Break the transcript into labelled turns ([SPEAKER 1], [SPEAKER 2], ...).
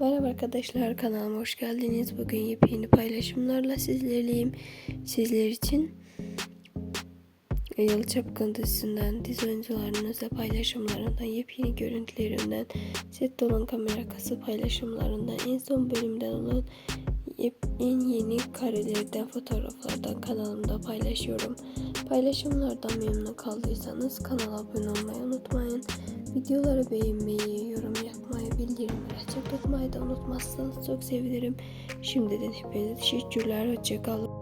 [SPEAKER 1] Merhaba arkadaşlar kanalıma hoş geldiniz. Bugün yepyeni paylaşımlarla sizlerleyim. Sizler için Yalı Çapkın dizisinden dizi oyuncularının özel paylaşımlarından yepyeni görüntülerinden set olan kamera kası paylaşımlarından en son bölümden olan en yeni karelerden fotoğraflardan kanalımda paylaşıyorum. Paylaşımlardan memnun kaldıysanız kanala abone olmayı unutmayın. Videoları beğenmeyi, yorum tutmayı da unutmazsanız çok sevinirim. Şimdiden hepinize teşekkürler. Hoşçakalın.